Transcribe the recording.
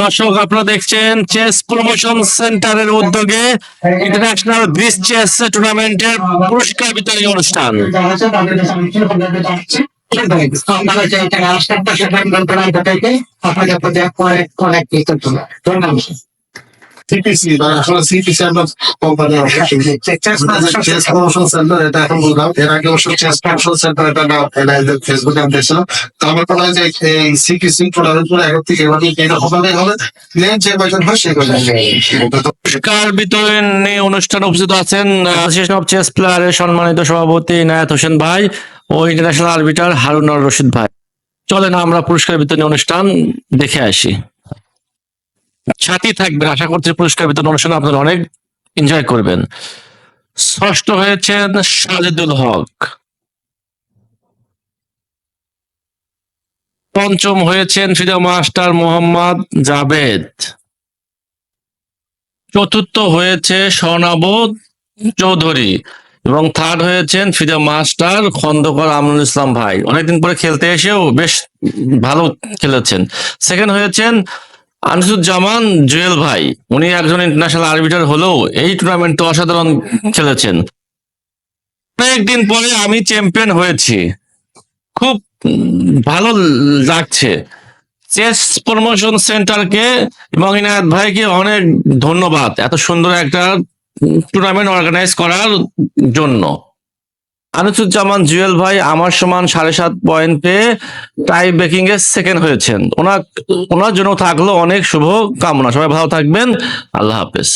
দর্শক, আপনারা দেখছেন চেস প্রমোশন সেন্টারের উদ্যোগে ইন্টারন্যাশনাল ব্রিজ চেস টুর্নামেন্টের পুরস্কার বিতরণী অনুষ্ঠান। আপনাদের প্রতি অনেক অনেক ধন্যবাদ। সিপিসি বা আসলে সিপিসি আমরা কোম্পানি চেস প্রমোশন সেন্টার এটা এখন বললাম। এর আগে অবশ্য চেস প্রমোশন সেন্টার এটা নাম এটা ফেসবুকে আমি দেখছিলাম তো আমার মনে হয় যে এই সিপিসি টুর্নামেন্টগুলো এখন থেকে এভাবে এরকম ভাবে হবে। প্লেন যে কয়জন হয় সেই কয়জন পুরস্কার বিতরণী অনুষ্ঠানে উপস্থিত আছেন? অফ চেস প্লেয়ারের সম্মানিত সভাপতি নায়াত হোসেন ভাই ও ইন্টারন্যাশনাল আরবিটার হারুনর রশিদ ভাই। চলেন আমরা পুরস্কার বিতরণী অনুষ্ঠান দেখে আসি। সাথী থাকবেন। আশা করছি পুরস্কার বিতরণ অনুষ্ঠান আপনারা অনেক এনজয় করবেন। ষষ্ঠ হয়েছেন সাজেদুল হক। পঞ্চম হয়েছেন ফিদা মাস্টার মোহাম্মদ জাবেদ চতুর্থ হয়েছে স্বর্ণাবোধ চৌধুরী এবং থার্ড হয়েছেন ফিদা মাস্টার খন্দকর আমনুল ইসলাম ভাই। অনেকদিন পরে খেলতে এসেও বেশ ভালো খেলেছেন। সেকেন্ড হয়েছেন আনিসুজ্জামান জুয়েল ভাই, উনি একজন ইন্টারন্যাশনাল আরবিটার হলেও এই টুর্নামেন্টে অসাধারণ খেলেছেন। অনেকদিন পরে আমি চ্যাম্পিয়ন হয়েছি। খুব ভালো লাগছে। চেস প্রমোশন সেন্টারকে এবং ইনায়ত ভাইকে অনেক ধন্যবাদ। এত সুন্দর একটা টুর্নামেন্ট অর্গানাইজ করার জন্য। আনিসুজ্জামান জুয়েল ভাই আমার সমান সাড়ে সাত পয়েন্ট পেয়ে টাই ব্রেকিং এ সেকেন্ড হয়েছেন। ওনার ওনার জন্য থাকল অনেক শুভ কামনা। সবাই ভালো থাকবেন। আল্লাহ হাফেজ।